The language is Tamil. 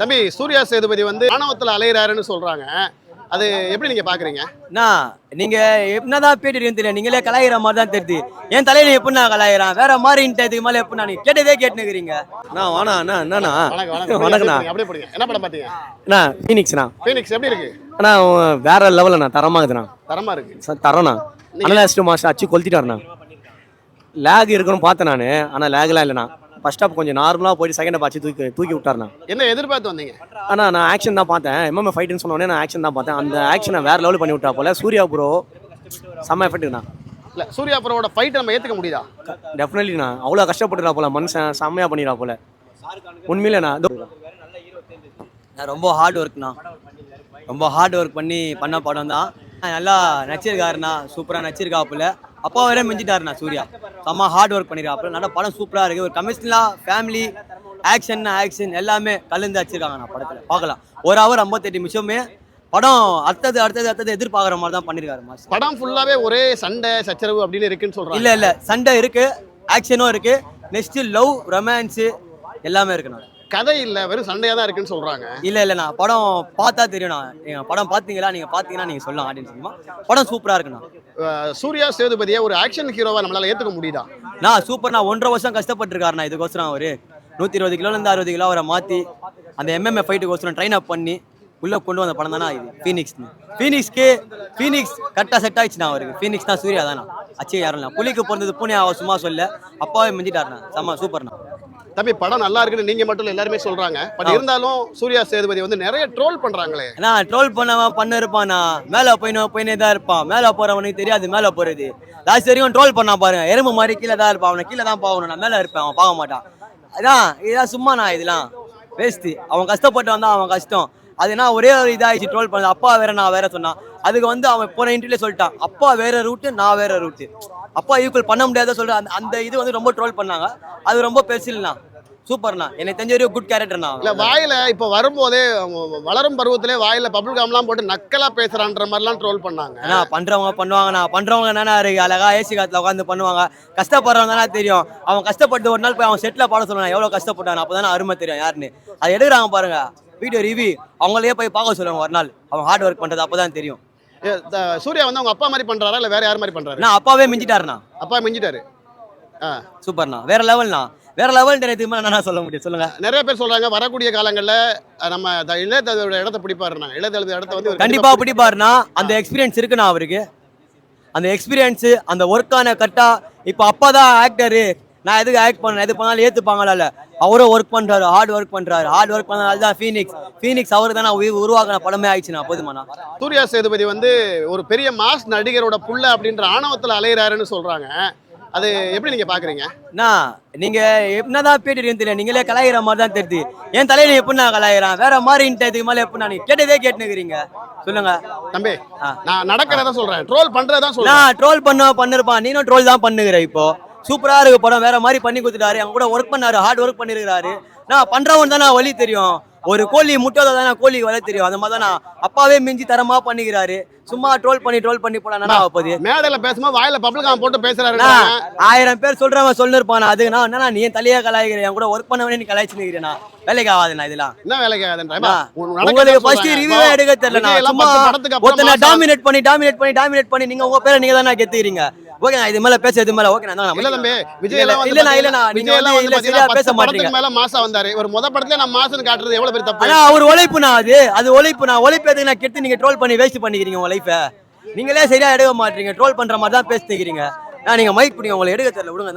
தம்பி சூர்யா சேதுபதி வந்து ஆணவத்துல அலையிறாருன்னு சொல்றாங்க. அது எப்படி நீங்க பாக்குறீங்க? அண்ணா நீங்க என்னதான் பேட்டிருக்கீங்க தெரியல. நீங்களே கலாயிற மாதிரி தான் தெரியுது. என் தலையில எப்படி நான் கலாயிறான்? வேற மாதிரி இதுக்கு மேல எப்படி நான் கேட்டதே கேட்டுக்கிறீங்க அண்ணா வாணா அண்ணா என்னண்ணா வணக்கண்ணா அப்படியே அப்படியே போடுங்க என்ன படம் பாத்தீங்க? அண்ணா ஃபீனிக்ஸ்ண்ணா. ஃபீனிக்ஸ் எப்படி இருக்கு? அண்ணா வேற லெவலண்ணா தரமா இருக்குண்ணா தரமா இருக்கு. சார் தரோண்ணா. அனலாஸ்ட் மாஸ்டர் அச்சு கொளுத்திட்டாருண்ணா. லேக் இருக்குன்னு பார்த்தேன் நான். ஆனால் லேக்லாம் இல்லைண்ணா. ஃபர்ஸ்ட் ஹாப் கொஞ்சம் நார்மலாக போயிட்டு செகண்ட் அச்சு தூக்கி தூக்கி விட்டாருண்ணா. என்ன எதிர்பார்த்து வந்தீங்க? அண்ணா நான் ஆக்ஷன் தான் பார்த்தேன். எம்எம்ஏ ஃபைட்டுன்னு சொன்னோடனே நான் ஆக்ஷன் தான் பார்த்தேன். அந்த ஆக்ஷனை வேற லெவல் பண்ணி விட்டா போல. சூர்யா ப்ரோ செம்ம எஃபெக்ட்டுண்ணா இல்ல சூர்யா ப்ரோவோட ஃபைட் நம்ம ஏத்துக்க முடியுதா? டெஃபினெட்லிண்ணா அவ்வளோ கஷ்டப்பட்டுடா போல. மனுஷன் செம்மையாக பண்ணிடா போல. உண்மையிலேண்ணா. நான் ரொம்ப ஹார்ட் ஒர்க்ண்ணா ரொம்ப ஹார்ட் ஒர்க் பண்ணி பண்ண படம் தான் நல்லா நடிச்சிருக்காருண்ணா. சூப்பராக நடிச்சிருக்காப்புல அப்பா வரை மிஞ்சிட்டாருண்ணா சூர்யா. செம்ம ஹார்ட் ஒர்க் பண்ணிருக்காப்புல நல்லா படம் சூப்பராக இருக்குது ஒரு கமிஷனலாக ஃபேமிலி ஆக்ஷன் ஆக்ஷன் எல்லாமே கலந்து வச்சிருக்காங்கண்ணா படத்தில். பார்க்கலாம். ஒரு ஹவர் ஐம்பத்தெட்டு நிமிஷமே. படம் அடுத்தது அடுத்தது அடுத்தது எதிர்பார்க்குற மாதிரி தான் பண்ணியிருக்காரு மாஸ்டர். படம் ஃபுல்லாவே ஒரே சண்டை சச்சரவு அப்படின்னு இருக்குன்னு சொல்றாங்க. இல்ல இல்ல. சண்டை இருக்கு ஆக்ஷனும் இருக்கு. நெக்ஸ்ட் லவ் ரொமான்ஸ் எல்லாமே இருக்குண்ணா கதை இல்ல வெறும் சண்டையா தான் இருக்குன்னு சொல்றாங்க. இல்ல இல்லண்ணா படம் பார்த்தா தெரியும்ண்ணா. நீங்க படம் பாத்தீங்களா நீங்க பாத்தீங்கன்னா நீங்க சொல்லலாம் ஆடியன்ஸ் படம் சூப்பரா இருக்குண்ணா. சூர்யா சேதுபதியை ஒரு ஆக்ஷன் ஹீரோவா நம்மளால ஏத்துக்க முடியுதா? நான் சூப்பர்ண்ணா ஒன்றரை வருஷம் கஷ்டப்பட்டிருக்காருண்ணா இதுக்கோசரம் அவரு. நூத்தி இருபது கிலோல இருந்து அறுபது கிலோ அவரை மாத்தி அந்த எம்எம்ஏ ஃபைட்டுக்கோசரம் ட்ரைன் அப் பண்ணி உள்ள கொண்டு வந்த படம் தானே இது ஃபீனிக்ஸ் ஃபீனிக்ஸ்க்கு ஃபீனிக்ஸ் கரெக்டாக செட் ஆயிடுச்சுண்ணா அவருக்கு. ஃபீனிக்ஸ் தான் சூர்யா தானா அச்சே யாரும் இல்லை. புலிக்கு பிறந்தது பூனே அவ சும்மா சொல்ல. அப்பாவே மிஞ்சிட்டாருண்ணா. செம்ம சூப்பர்ண்ணா. தம்பி படம் நல்லா இருக்குன்னு நீங்க மட்டும் இல்ல எல்லாருமே சொல்றாங்க. பட் இருந்தாலும் சூர்யா சேதுபதி வந்து நிறைய ட்ரோல் பண்றாங்களே. ஏன்னா ட்ரோல் பண்ணவன் பண்ண இருப்பானா? மேலே போயினோ போயினே தான் இருப்பான். மேலே போறவனுக்கு தெரியாது மேலே போறது. லாஸ்ட் வரைக்கும் ட்ரோல் பண்ணா பாருங்க எறும்பு மாதிரி கீழே தான் இருப்பான். அவனை கீழே தான் போகணும் நான் மேலே இருப்பேன் அவன் பார்க்க மாட்டான். அதான் இதெல்லாம் சும்மா நான் இதெல்லாம் வேஸ்ட் அவன் கஷ்டப்பட்டு வந்தா அவன் கஷ்டம். அது என்ன ஒரே ஒரு இதாகிடுச்சு ட்ரோல் பண்ண அப்பா வேற நான் வேற சொன்னான். அதுக்கு வந்து அவன் போன இன்டர்வியூல சொல்லிட்டான். அப்பா வேற ரூட்டு நான் வேற ரூட்டு அப்பா ஈக்குவல் பண்ண முடியாத சொல்ற அந்த அந்த இது வந்து ரொம்ப ட்ரோல் பண்ணாங்க. அது ரொம்ப பெருசில்னா. சூப்பர்ண்ணா எனக்கு தெரிஞ்ச வரையும் குட் கேரக்டர்ண்ணா இல்ல வாயில இப்ப வரும்போதே வளரும் பருவத்திலே வாயில பபுள் காம்லாம் போட்டு நக்கலா பேசுறான்ற மாதிரிலாம் ட்ரோல் பண்ணாங்க. அண்ணா பண்றவங்க பண்ணுவாங்கண்ணா. பண்றவங்க என்னண்ணா இருக்கு? அழகா ஏசி காத்துல உட்காந்து பண்ணுவாங்க. கஷ்டப்படுறவங்க தானே தெரியும். அவன் கஷ்டப்பட்டு ஒரு நாள் போய் அவன் செட்டில் பாட சொல்லுவான். எவ்வளவு கஷ்டப்பட்டான் அப்பதானே அருமை தெரியும் யாருன்னு. அது எடுக்கிறாங்க பாருங்க. வீடியோ ரிவ்யூ அவங்களே போய் பார்க்க சொல்லுவாங்க ஒரு நாள். அவன் ஹார்ட் ஒர்க் பண்றது அப்பதான் தெரியும். சூர்யா வந்து அவங்க அப்பா மாதிரி பண்றாரா இல்ல வேற யார் மாதிரி பண்றாரு? அண்ணா அப்பாவே மிஞ்சிட்டாருண்ணா. அப்பா மிஞ்சிட்டாரு. ஆ. சூப்பர்ண்ணா. வேற லெவல்ண்ணா. வேற லெவல் மேலே என்ன சொல்ல முடியும் சொல்லுங்க. நிறைய பேர் சொல்றாங்க வரக்கூடிய காலங்கள்ல நம்ம இளையதளபதியோட இடத்த பிடிப்பாருனாங்க இளையதளபதி இடத்த வந்து கண்டிப்பா பிடிப்பாருண்ணா. அந்த எக்ஸ்பீரியன்ஸ் இருக்குண்ணா அவருக்கு. அந்த எக்ஸ்பீரியன்ஸ் அந்த ஒர்க்கான கரெக்டா இப்போ அப்பா தான் ஆக்டரு நான் எதுக்கு ஆக்ட் பண்ணேன் எது பண்ணாலும் ஏத்துப்பாங்களா இல்ல அவரும் ஒர்க் பண்றாரு ஹார்ட் ஒர்க் பண்றாரு. ஹார்ட் ஒர்க் பண்ணனால தான் ஃபீனிக்ஸ் ஃபீனிக்ஸ் அவரு தானே உருவாக்கின படமே ஆயிடுச்சுண்ணா போதுமாண்ணா. சூர்யா சேதுபதி வந்து ஒரு பெரிய மாஸ் நடிகரோட புள்ள அப்படின்ற ஆணவத்துல அலையிறாருன்னு சொல்றாங்க. அது எப்படி நீங்க பாக்குறீங்க? அண்ணா நீங்க என்னதான் பேட்டிருக்கீங்க தெரியல. நீங்களே கலாயிற மாதிரி தான் தெரியுது. என் தலையில எப்படி நான் கலாயிறேன்? வேற மாதிரி இதுக்கு மேல எப்படி நான் கேட்டதே கேட்டுக்கிறீங்க சொல்லுங்க. தம்பி. நான் நடக்கிறதா சொல்றேன். ட்ரோல் பண்றதா சொல்றேன். நான் ட்ரோல் பண்ண பண்ணிருப்பான். நீனும் ட்ரோல் தான் பண்ணுகிற இப்போ. சூப்பரா இருக்கு படம். வேற மாதிரி பண்ணி கொடுத்துட்டாரு. அவங்க கூட ஒர்க் பண்ணாரு. ஹார்ட் ஒர்க் பண்ணிருக்காரு நான் பண்றவன் தானே? வழி தெரியும். ஒரு கோழி முட்டை தானே கோழி வலை தெரியும். அந்த மாதிரி தான் அப்பாவே மிஞ்சி தரமா பண்ணிக்கிறாரு. சும்மா ட்ரோல் பண்ணி ட்ரோல் பண்ணி போனா ஆகுது மேடையில பேசும்போது வாயில பப்ளிக் போட்டு பேசுறாரு நான் ஆயிரம் பேர் சொல்றவன் சொல்லிருப்பான். அதுக்கு நான் என்னண்ணா நீ தலையே கலாய்க்கிறேன் என் கூட ஒர்க் பண்ணவனே நீ கலாய்ச்சி நிக்கிறேன் வேலைக்கு ஆகாதுண்ணா இதெல்லாம். என்ன வேலைக்கு ஆகுதுன்ற? உங்களுக்கு ஃபர்ஸ்ட் ரிவ்யூவே எடுக்க தெரியல சும்மா ஒருத்தனை டாமினேட் பண்ணி டாமினேட் பண்ணி டாமினேட் பண்ணி நீங்க உங்க பேரை நீங்க தானே கெத்துக்கிறீங்க. ஓகே நான் இது மேல பேச இது மேல ஓகே நான் இல்ல தம்பி விஜய் இல்ல, இல்லண்ணா, நீங்க விஜய் எல்லாம் வந்து இல்ல, சரியா பேச மாட்டீங்க. மேல மாசா வந்தாரு. ஒரு முத படத்துல நான் மாசம் காட்டுறது எவ்வளவு பெரிய தப்பு? ஆனா அவர் உழைப்புண்ணா அது. அது உழைப்புண்ணா உழைப்பு எதுக்கு நான் கெடுத்து நீங்க ட்ரோல் பண்ணி வேஸ்ட் பண்ணிக்கிறீங்க உங்க லைஃபை நீங்களே சரியா எடுக்க மாட்டீங்க. ட்ரோல் பண்ற மாதிரி தான் பேசிக்கிறீங்க நான் நீங்க மைக் பிடிங்க உங்களை எடுக்க தெரியல விடுங்க.